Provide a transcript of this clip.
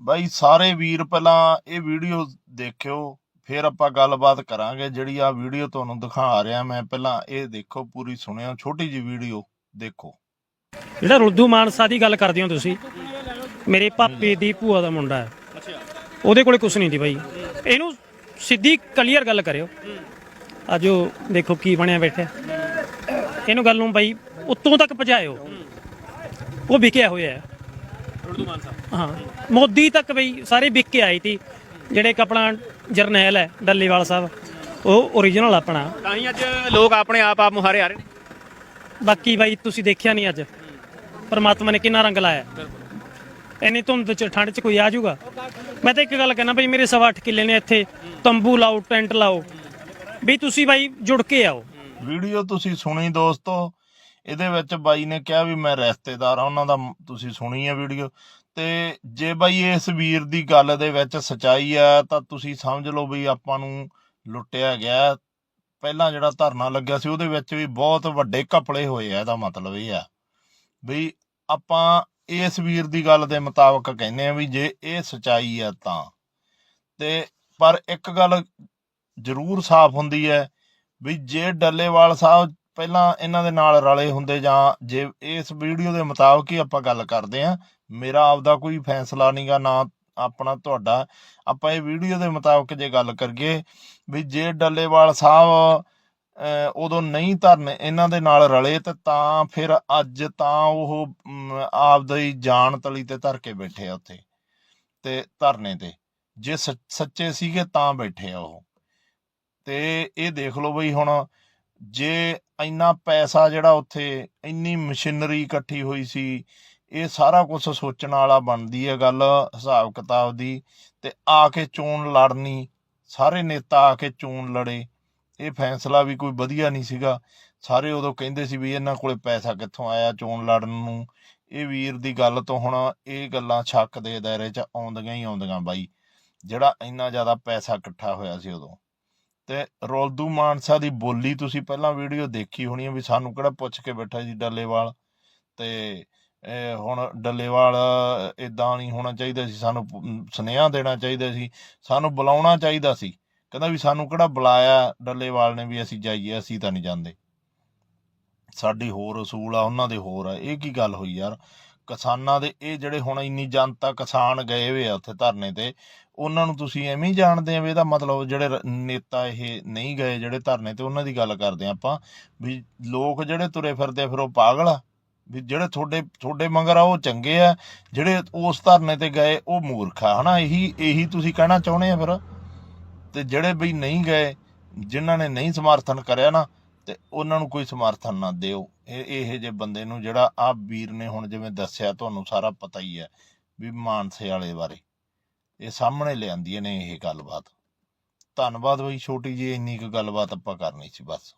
ਬਾਈ ਸਾਰੇ ਵੀਰ ਪਹਿਲਾਂ ਇਹ ਵੀਡੀਓ ਦੇਖਿਓ, ਫਿਰ ਆਪਾਂ ਗੱਲਬਾਤ ਕਰਾਂਗੇ ਜਿਹੜੀ ਆ ਵੀਡੀਓ ਤੁਹਾਨੂੰ ਦਿਖਾ ਰਿਹਾ ਮੈਂ। ਪਹਿਲਾਂ ਇਹ ਦੇਖੋ, ਪੂਰੀ ਸੁਣਿਓ, ਛੋਟੀ ਜੀ ਵੀਡੀਓ ਦੇਖੋ। ਜਿਹੜਾ ਰੁੱਧੂ ਮਾਨਸਾ ਦੀ ਗੱਲ ਕਰਦੇ ਹੋ ਤੁਸੀਂ, ਮੇਰੇ ਪਾਪੇ ਦੀ ਭੂਆ ਦਾ ਮੁੰਡਾ ਹੈ। ਉਹਦੇ ਕੋਲੇ ਕੁਛ ਨਹੀਂ ਦੀ ਬਾਈ। ਇਹਨੂੰ ਸਿੱਧੀ ਕਲੀਅਰ ਗੱਲ ਕਰਿਓ। ਅੱਜ ਉਹ ਦੇਖੋ ਕੀ ਬਣਿਆ ਬੈਠਾ ਇਹਨੂੰ ਗੱਲ ਨੂੰ ਬਾਈ ਉੱਤੋਂ ਤੱਕ ਪਹੁੰਚਾਇਓ। ਉਹ ਵਿਕਿਆ ਹੋਇਆ ਹੈ। ਹਾਂ। ਮੋਦੀ ਤੱਕ ਬਈ ਸਾਰੇ ਵਿਕ ਕੇ ਆਈ ਤੀ ਜਿਹੜੇ ਕਿ ਆਪਣਾ ਜਰਨੈਲ ਹੈ ਡੱਲੇਵਾਲ ਸਾਹਿਬ ਉਹ ਓਰੀਜਨਲ ਆਪਣਾ। ਤਾਂ ਹੀ ਅੱਜ ਲੋਕ ਆਪਣੇ ਆਪ ਆਪ ਮੁਹਾਰੇ ਆ ਰਹੇ ਨੇ। ਬਾਕੀ ਬਾਈ ਤੁਸੀਂ ਦੇਖਿਆ ਨਹੀਂ ਅੱਜ। ਪਰਮਾਤਮਾ ਨੇ ਕਿੰਨਾ ਰੰਗ ਲਾਇਆ। ਐਨੀ ਧੁੰਦ ਚ ਠੰਡ ਚ ਕੋਈ ਆ ਜਾਊਗਾ। ਮੈਂ ਤਾਂ ਇੱਕ ਗੱਲ ਕਹਿਣਾ ਬਈ ਮੇਰੇ ਸਵਾ ਅੱਠ ਕਿੱਲੇ ਨੇ ਇੱਥੇ। ਤੰਬੂ ਲਾਓ ਟੈਂਟ ਲਾਓ। ਵੀ ਤੁਸੀਂ ਬਾਈ ਜੁੜ ਕੇ ਆਓ। ਵੀਡੀਓ ਤੁਸੀਂ ਸੁਣੀ ਦੋਸਤੋ ਇਹਦੇ ਵਿੱਚ ਬਾਈ ਨੇ ਕਿਹਾ ਵੀ ਮੈਂ ਰਿਸ਼ਤੇਦਾਰ ਆ ਉਹਨਾਂ ਦਾ ਤੁਸੀਂ ਸੁਣੀ ਹੈ ਵੀਡੀਓ। ਤੇ ਜੇ ਬਾਈ ਇਸ ਵੀਰ ਦੀ ਗੱਲ ਦੇ ਵਿੱਚ ਸਚਾਈ ਆ ਤਾਂ ਤੁਸੀਂ ਸਮਝ ਲਓ ਵੀ ਆਪਾਂ ਨੂੰ ਲੁੱਟਿਆ ਗਿਆ। ਪਹਿਲਾਂ ਜਿਹੜਾ ਧਰਨਾ ਲੱਗਿਆ ਸੀ, ਉਹਦੇ ਵਿੱਚ ਵੀ ਬਹੁਤ ਵੱਡੇ ਘਪਲੇ ਹੋਏ ਆ, ਇਹਦਾ ਮਤਲਬ ਇਹ ਆ ਵੀ ਆਪਾਂ ਇਸ ਵੀਰ ਦੀ ਗੱਲ ਦੇ ਮੁਤਾਬਕ ਕਹਿੰਦੇ ਆ ਵੀ ਜੇ ਇਹ ਸਚਾਈ ਆ ਤਾਂ। ਤੇ ਪਰ ਇੱਕ ਗੱਲ ਜ਼ਰੂਰ ਸਾਫ਼ ਹੁੰਦੀ ਹੈ ਵੀ ਜੇ ਡੱਲੇਵਾਲ ਸਾਹਿਬ ਪਹਿਲਾਂ ਇਹਨਾਂ ਦੇ ਨਾਲ ਰਲੇ ਹੁੰਦੇ ਜਾਂ ਜੇ ਇਸ ਵੀਡੀਓ ਦੇ ਮੁਤਾਬਕ ਹੀ ਆਪਾਂ ਗੱਲ ਕਰਦੇ ਆ ਮੇਰਾ ਆਪਦਾ ਕੋਈ ਫੈਸਲਾ ਨਹੀਂਗਾ ਨਾ ਆਪਣਾ ਤੁਹਾਡਾ। ਆਪਾਂ ਇਹ ਵੀਡੀਓ ਦੇ ਮੁਤਾਬਕ ਜੇ ਗੱਲ ਕਰੀਏ ਵੀ ਜੇ ਡੱਲੇਵਾਲ ਸਾਹਿਬ ਉਦੋਂ ਨਹੀਂ ਧਰਨੇ ਇਹਨਾਂ ਦੇ ਨਾਲ ਰਲੇ ਤੇ ਤਾਂ ਫਿਰ ਅੱਜ ਤਾਂ ਉਹ ਮ, ਜਾਨ ਤਲੀ ਤੇ ਧਰ ਕੇ ਬੈਠੇ ਆ ਉੱਥੇ ਤੇ ਧਰਨੇ ਤੇ। ਜੇ ਸੱਚ- ਸੱਚੇ ਸੀਗੇ ਤਾਂ ਬੈਠੇ ਆ ਉਹ। ਤੇ ਇਹ ਦੇਖ ਲਓ ਬਈ ਹੁਣ ਜੇ ਇੰਨਾ ਪੈਸਾ ਜਿਹੜਾ ਉੱਥੇ ਇੰਨੀ ਮਸ਼ੀਨਰੀ ਇਕੱਠੀ ਹੋਈ ਸੀ, ਇਹ ਸਾਰਾ ਕੁਝ ਸੋਚਣ ਵਾਲਾ ਬਣਦੀ ਹੈ ਗੱਲ ਹਿਸਾਬ ਕਿਤਾਬ ਦੀ ਤੇ ਆ ਕੇ ਚੋਣ ਲੜਨੀ, ਸਾਰੇ ਨੇਤਾ ਆ ਕੇ ਚੋਣ ਲੜੇ, ਇਹ ਫੈਸਲਾ ਵੀ ਕੋਈ ਵਧੀਆ ਨਹੀਂ ਸੀਗਾ। ਸਾਰੇ ਉਦੋਂ ਕਹਿੰਦੇ ਸੀ ਵੀ ਇਹਨਾਂ ਕੋਲੇ ਪੈਸਾ ਕਿੱਥੋਂ ਆਇਆ ਚੋਣ ਲੜਨ ਨੂੰ? ਇਹ ਵੀਰ ਦੀ ਗੱਲ ਤੋਂ ਹੁਣ ਇਹ ਗੱਲਾਂ ਸ਼ੱਕ ਦੇ ਦਾਇਰੇ 'ਚ ਆਉਂਦੀਆਂ ਹੀ ਆਉਂਦੀਆਂ ਬਾਈ, ਜਿਹੜਾ ਇੰਨਾ ਜ਼ਿਆਦਾ ਪੈਸਾ ਇਕੱਠਾ ਹੋਇਆ ਸੀ ਉਦੋਂ। ਤੇ ਰੋਲਦੂ ਮਾਨਸਾ ਦੀ ਬੋਲੀ ਤੁਸੀਂ ਪਹਿਲਾਂ ਵੀਡੀਓ ਦੇਖੀ ਹੋਣੀ ਹੈ ਵੀ ਸਾਨੂੰ ਕਿਹੜਾ ਪੁੱਛ ਕੇ ਬੈਠਾ ਜੀ ਡੱਲੇਵਾਲ? ਤੇ ਹੁਣ ਡੱਲੇਵਾਲ ਇਦਾਂ ਨਹੀਂ ਹੋਣਾ ਚਾਹੀਦਾ ਸੀ, ਸਾਨੂੰ ਸੁਨੇਹਾ ਦੇਣਾ ਚਾਹੀਦਾ ਸੀ, ਸਾਨੂੰ ਬੁਲਾਉਣਾ ਚਾਹੀਦਾ ਸੀ। ਕਹਿੰਦਾ ਵੀ ਸਾਨੂੰ ਕਿਹੜਾ ਬੁਲਾਇਆ ਡੱਲੇਵਾਲ ਨੇ ਵੀ ਅਸੀਂ ਜਾਈਏ, ਅਸੀਂ ਤਾਂ ਨਹੀਂ ਜਾਂਦੇ। ਸਾਡੀ ਹੋਰ ਅਸੂਲ ਆ, ਉਹਨਾਂ ਦੇ ਹੋਰ ਆ। ਇਹ ਕੀ ਗੱਲ ਹੋਈ ਯਾਰ? ਕਿਸਾਨਾਂ ਦੇ, ਇਹ ਜਿਹੜੇ ਹੁਣ ਇੰਨੀ ਜਨਤਾ ਕਿਸਾਨ ਗਏ ਹੋਏ ਆ ਉੱਥੇ ਧਰਨੇ ਤੇ, ਉਹਨਾਂ ਨੂੰ ਤੁਸੀਂ ਐਵੇਂ ਜਾਣਦੇ ਆ ਵੀ ਇਹਦਾ ਮਤਲਬ ਜਿਹੜੇ ਨੇਤਾ ਇਹ ਨਹੀਂ ਗਏ ਜਿਹੜੇ ਧਰਨੇ ਤੇ, ਉਹਨਾਂ ਦੀ ਗੱਲ ਕਰਦੇ ਆ ਆਪਾਂ ਵੀ ਲੋਕ ਜਿਹੜੇ ਤੁਰੇ ਫਿਰਦੇ ਆ, ਫਿਰ ਉਹ ਪਾਗਲ ਆ। ਵੀ ਜਿਹੜੇ ਤੁਹਾਡੇ ਤੁਹਾਡੇ ਮਗਰ ਆ, ਉਹ ਚੰਗੇ ਆ। ਜਿਹੜੇ ਉਸ ਧਰਨੇ ਤੇ ਗਏ, ਉਹ ਮੂਰਖ ਆ, ਹਨਾ? ਇਹੀ ਇਹੀ ਤੁਸੀਂ ਕਹਿਣਾ ਚਾਹੁੰਦੇ ਆ ਫਿਰ? ਤੇ ਜਿਹੜੇ ਵੀ ਨਹੀਂ ਗਏ, ਜਿਨ੍ਹਾਂ ਨੇ ਨਹੀਂ ਸਮਰਥਨ ਕਰਿਆ ਨਾ ਤੇ ਉਹਨਾਂ ਨੂੰ ਕੋਈ ਸਮਰਥਨ ਨਾ ਦਿਓ। ਇਹ ਇਹ ਜੇ ਬੰਦੇ ਨੂੰ ਜਿਹੜਾ ਆ ਵੀਰ ਨੇ ਹੁਣ ਜਿਵੇਂ ਦੱਸਿਆ, ਤੁਹਾਨੂੰ ਸਾਰਾ ਪਤਾ ਹੀ ਹੈ ਵੀ ਮਾਨਸੇ ਵਾਲੇ ਬਾਰੇ। ਇਹ ਸਾਹਮਣੇ ਲਿਆਂਦੀਆਂ ਨੇ ਇਹ ਗੱਲਬਾਤ। ਧੰਨਵਾਦ ਬਈ ਛੋਟੀ ਜੀ ਇੰਨੀ ਕੁ ਗੱਲਬਾਤ ਆਪਾਂ ਕਰਨੀ ਸੀ ਬਸ।